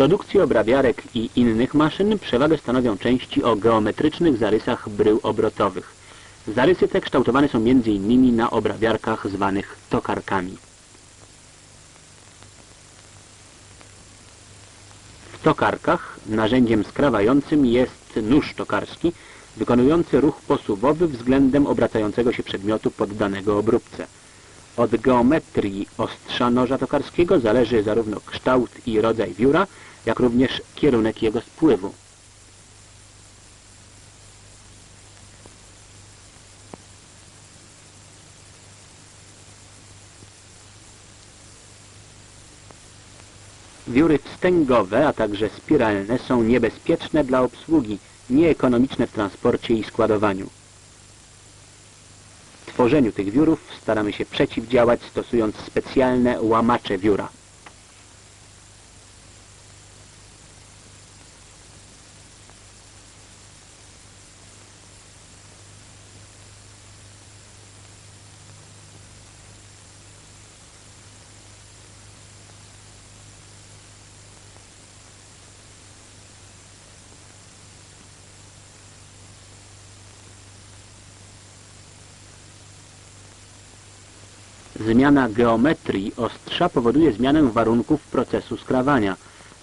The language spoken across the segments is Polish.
produkcji obrabiarek i innych maszyn przewagę stanowią części o geometrycznych zarysach brył obrotowych. Zarysy te kształtowane są m.in. na obrabiarkach zwanych tokarkami. W tokarkach narzędziem skrawającym jest nóż tokarski, wykonujący ruch posuwowy względem obracającego się przedmiotu poddanego obróbce. Od geometrii ostrza noża tokarskiego zależy zarówno kształt i rodzaj wióra, jak również kierunek jego spływu. Wióry wstęgowe, a także spiralne są niebezpieczne dla obsługi, nieekonomiczne w transporcie i składowaniu. Tworzeniu tych wiórów staramy się przeciwdziałać stosując specjalne łamacze wióra. Zmiana geometrii ostrza powoduje zmianę warunków procesu skrawania.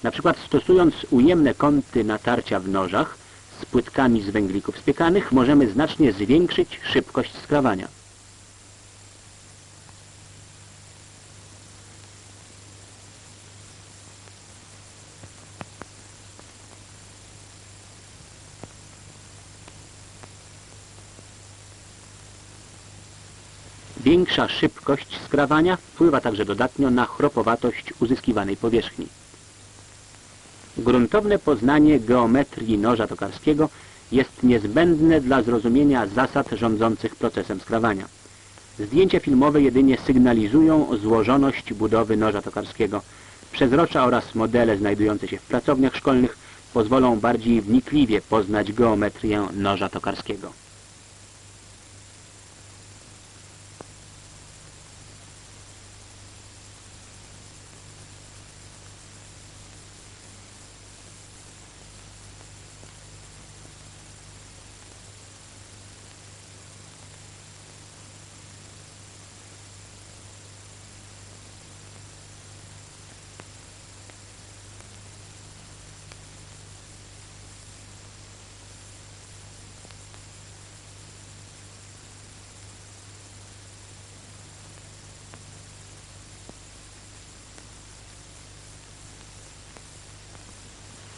Na przykład stosując ujemne kąty natarcia w nożach z płytkami z węglików spiekanych możemy znacznie zwiększyć szybkość skrawania. Większa szybkość skrawania wpływa także dodatnio na chropowatość uzyskiwanej powierzchni. Gruntowne poznanie geometrii noża tokarskiego jest niezbędne dla zrozumienia zasad rządzących procesem skrawania. Zdjęcia filmowe jedynie sygnalizują złożoność budowy noża tokarskiego. Przezrocza oraz modele znajdujące się w pracowniach szkolnych pozwolą bardziej wnikliwie poznać geometrię noża tokarskiego.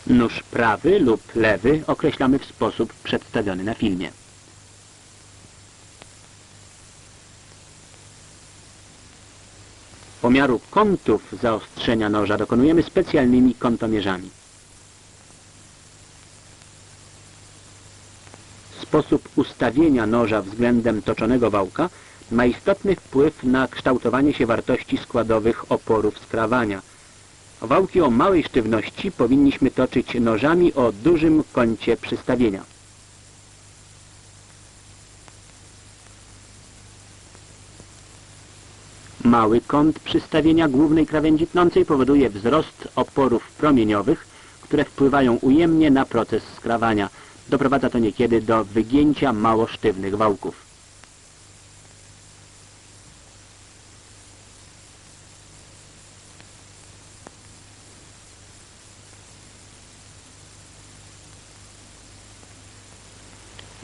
Nóż prawy lub lewy określamy w sposób przedstawiony na filmie. Pomiaru kątów zaostrzenia noża dokonujemy specjalnymi kątomierzami. Sposób ustawienia noża względem toczonego wałka ma istotny wpływ na kształtowanie się wartości składowych oporów skrawania – Wałki o małej sztywności powinniśmy toczyć nożami o dużym kącie przystawienia. Mały kąt przystawienia głównej krawędzi tnącej powoduje wzrost oporów promieniowych, które wpływają ujemnie na proces skrawania. Doprowadza to niekiedy do wygięcia mało sztywnych wałków.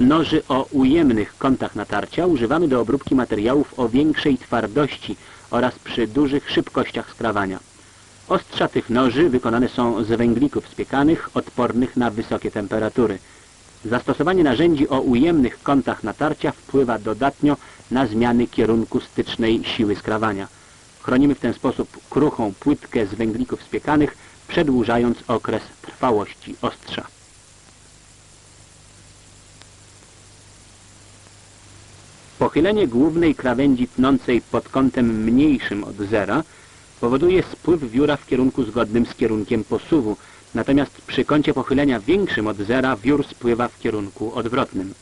Noży o ujemnych kątach natarcia używamy do obróbki materiałów o większej twardości oraz przy dużych szybkościach skrawania. Ostrza tych noży wykonane są z węglików spiekanych, odpornych na wysokie temperatury. Zastosowanie narzędzi o ujemnych kątach natarcia wpływa dodatnio na zmiany kierunku stycznej siły skrawania. Chronimy w ten sposób kruchą płytkę z węglików spiekanych, przedłużając okres trwałości ostrza. Pochylenie głównej krawędzi tnącej pod kątem mniejszym od zera powoduje spływ wióra w kierunku zgodnym z kierunkiem posuwu, natomiast przy kącie pochylenia większym od zera wiór spływa w kierunku odwrotnym.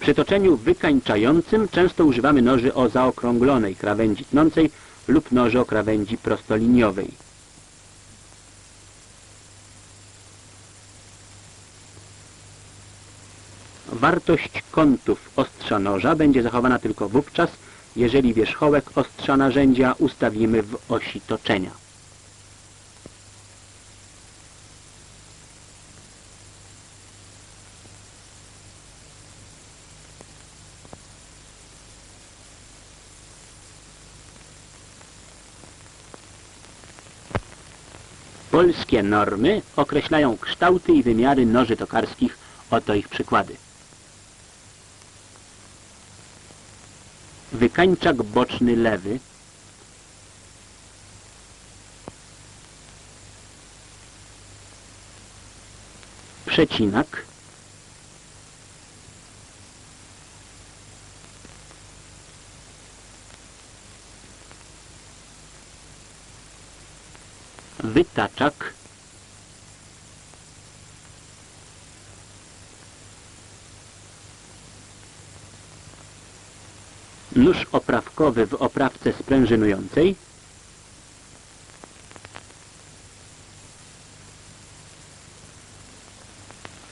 Przy toczeniu wykańczającym często używamy noży o zaokrąglonej krawędzi tnącej lub noży o krawędzi prostoliniowej. Wartość kątów ostrza noża będzie zachowana tylko wówczas, jeżeli wierzchołek ostrza narzędzia ustawimy w osi toczenia. Polskie normy określają kształty i wymiary noży tokarskich. Oto ich przykłady. Wykańczak boczny lewy. Przecinak. Wytaczak Nóż oprawkowy w oprawce sprężynującej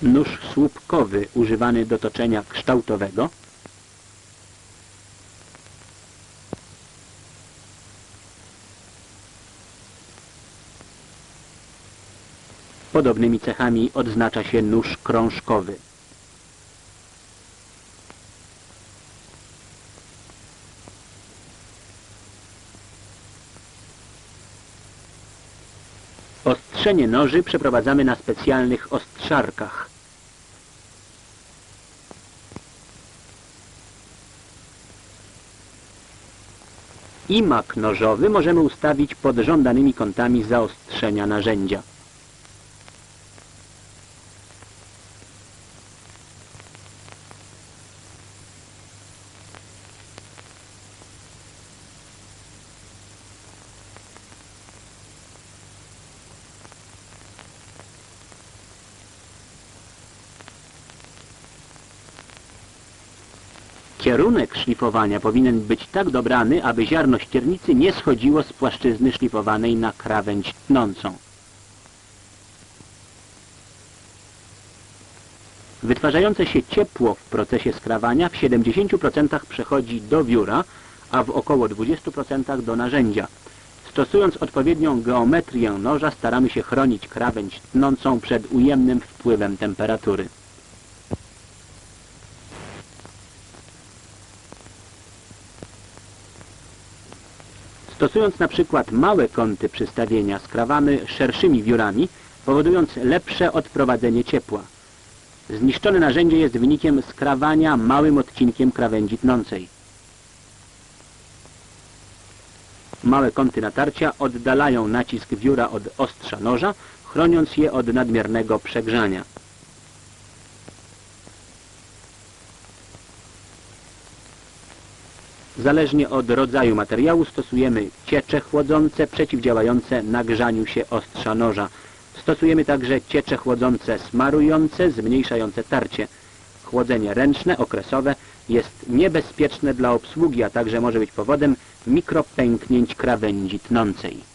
Nóż słupkowy używany do toczenia kształtowego Podobnymi cechami odznacza się nóż krążkowy. Ostrzenie noży przeprowadzamy na specjalnych ostrzarkach. Imak nożowy możemy ustawić pod żądanymi kątami zaostrzenia narzędzia. Kierunek szlifowania powinien być tak dobrany, aby ziarno ściernicy nie schodziło z płaszczyzny szlifowanej na krawędź tnącą. Wytwarzające się ciepło w procesie skrawania w 70% przechodzi do wióra, a w około 20% do narzędzia. Stosując odpowiednią geometrię noża staramy się chronić krawędź tnącą przed ujemnym wpływem temperatury. Stosując na przykład małe kąty przystawienia skrawamy szerszymi wiórami, powodując lepsze odprowadzenie ciepła. Zniszczone narzędzie jest wynikiem skrawania małym odcinkiem krawędzi tnącej. Małe kąty natarcia oddalają nacisk wióra od ostrza noża, chroniąc je od nadmiernego przegrzania. Zależnie od rodzaju materiału stosujemy ciecze chłodzące przeciwdziałające nagrzaniu się ostrza noża. Stosujemy także ciecze chłodzące smarujące, zmniejszające tarcie. Chłodzenie ręczne, okresowe jest niebezpieczne dla obsługi, a także może być powodem mikropęknięć krawędzi tnącej.